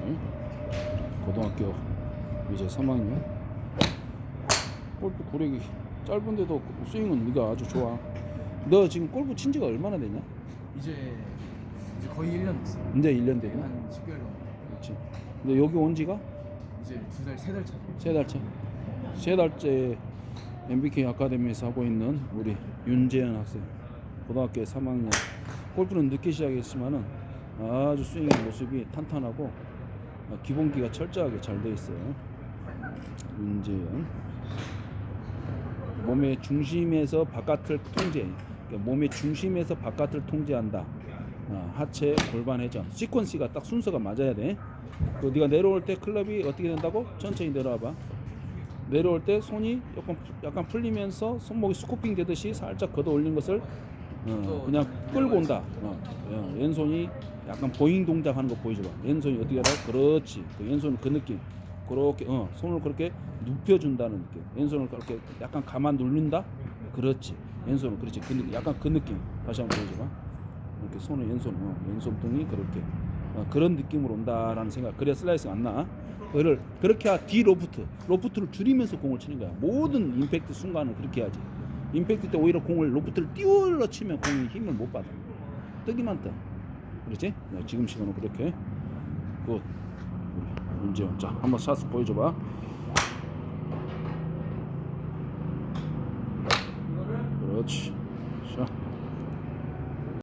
그렇지. 고등학교 이제 3학년. 골프 구력이 짧은데도 스윙은 네가 아주 좋아. 너 지금 골프 친 지가 얼마나 됐냐? 이제 이제 거의 1년 됐어요. 이제 1년 되냐? 한 10개월 정도. 그렇지. 근데 여기 온 지가 이제 두 달, 세 달 차. 세 달째. 세 달째 MBK 아카데미에서 하고 있는 우리 윤재현 학생. 고등학교 3학년. 골프는 늦게 시작했지만은 아주 스윙 모습이 탄탄하고 어, 기본기가 철저하게 잘 돼 있어요. 윤재현. 몸의 중심에서 바깥을 통제. 그러니까 몸의 중심에서 바깥을 통제한다. 어, 하체, 골반 회전. 시퀀시가 딱 순서가 맞아야 돼. 그 네가 내려올 때 클럽이 어떻게 된다고? 천천히 내려와봐. 내려올 때 손이 약간 약간 풀리면서 손목이 스코핑 되듯이 살짝 걷어 올린 것을 어, 그냥 끌고 온다. 어, 어, 왼손이 약간 보잉 동작 하는 거 보여줘봐. 왼손이 어떻게 하다? 그렇지. 그 왼손 그 느낌. 그렇게 어, 손을 그렇게 눕혀준다는 느낌. 왼손을 그렇게 약간 가만 누른다. 그렇지. 왼손은 그렇지. 그 느낌. 약간 그 느낌. 다시 한번 보여줘봐. 이렇게 손을 왼손, 어, 왼손등이 그렇게 어, 그런 느낌으로 온다라는 생각. 그래야 슬라이스가 안 나. 그를 그렇게 하 D 로프트, 로프트를 줄이면서 공을 치는 거야. 모든 임팩트 순간은 그렇게 해야지. 임팩트 때 오히려 공을 로프트를 띄울러 치면 공이 힘을 못 받아. 뜨기만 떠. 그렇지? 네, 지금 시간은 그렇게. 굿. 문제원 자 한번 샷스 보여줘봐. 그렇지. 자.